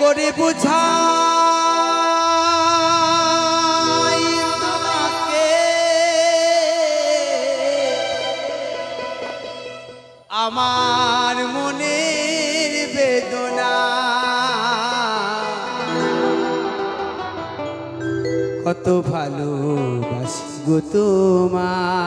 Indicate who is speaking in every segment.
Speaker 1: করে বুঝাই তোমাকে আমার মনের বেদনা। কত ভালোবাসি গো তোমার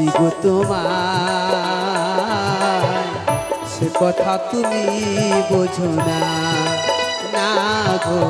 Speaker 1: বাসি গো তোমার সে কথা তুমি বোঝো না। না গো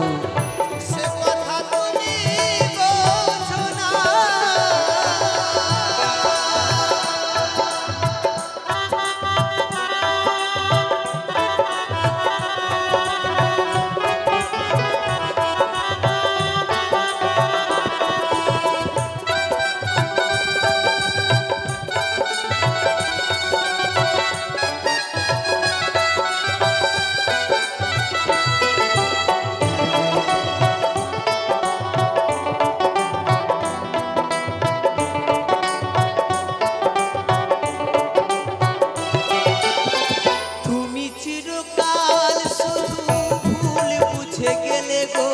Speaker 1: চিরকাল শুধু ভুল বুঝে গেলে গো।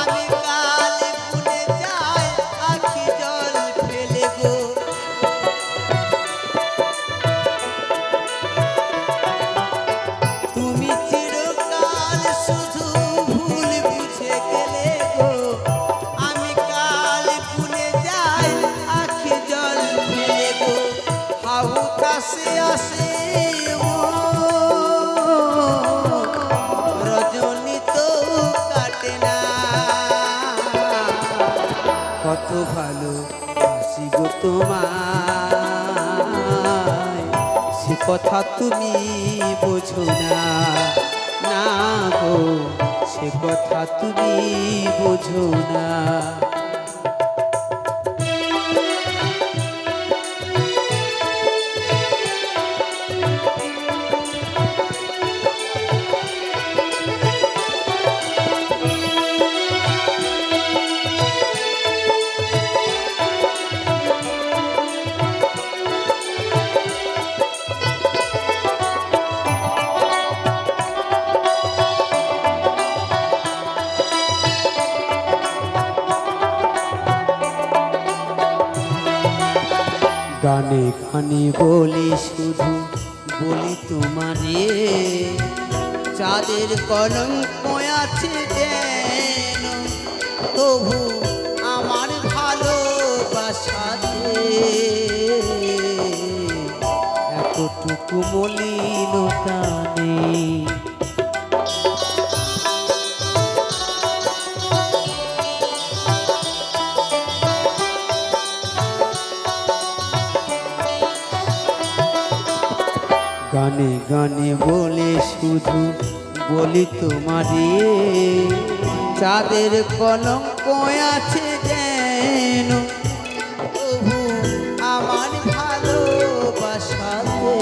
Speaker 1: আমি কাল ভুলে যাই আখি জল ফেলে গো। তুমি চিরকাল শুধু ভুল বুঝে গেলে গো। আমি কাল ভুলে যাই আখি জল ফেলে গো। হাউ কাছে আসে কত ভালো বাসি গো তোমায়। সে কথা তুমি বোঝো না না গো, সে কথা তুমি বোঝো না। গানে গানে বলি শুধু, বলি তোমারে। চাঁদের কলঙ্ক আছে তবু আমার ভালোবাসাতে এতটুকু মলিনতা নেই। বলে শুধু বলি তোমারে চাঁদের কলঙ্ক আছে যেন, তবু আমার ভালোবাসাতে।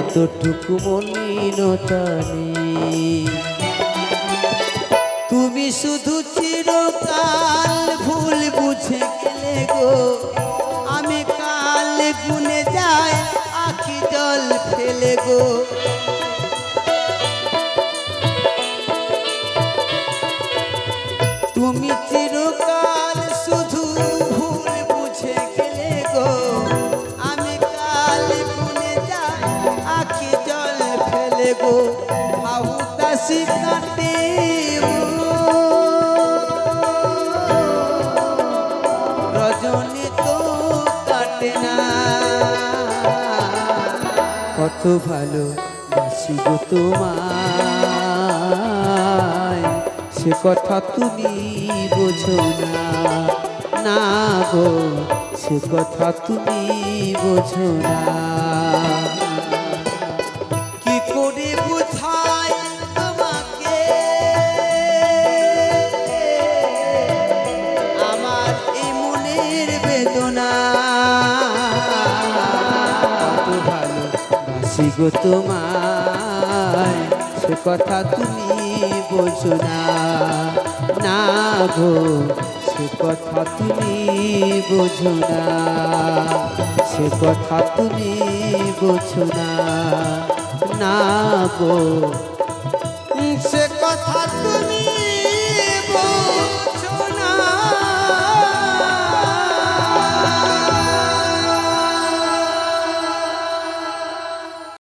Speaker 1: এতটুকু মলিনতা নেই তুমি শুধু চিরকাল ভুল বুঝে গেলে গো। আমি কাল গুনে যাই আখি ফেলে গো। তুমি চিরকাল শুধু ভুল বুঝে গেলে গো। আমি কাল ভুলে যাই, আখি জল ফেলে গো। হাউতাসি কাটে কত ভালো বাসিব তোমায়। সে কথা তুমি বোঝো না না গো, সে কথা তুমি বোঝো না। কি করে বুঝাই বাসি গো তোমায়, সে কথা তুমি বোঝো না। গো, সে কথা তুমি বোঝো না। সে কথা তুমি বোঝো না গো, সে কথা তুমি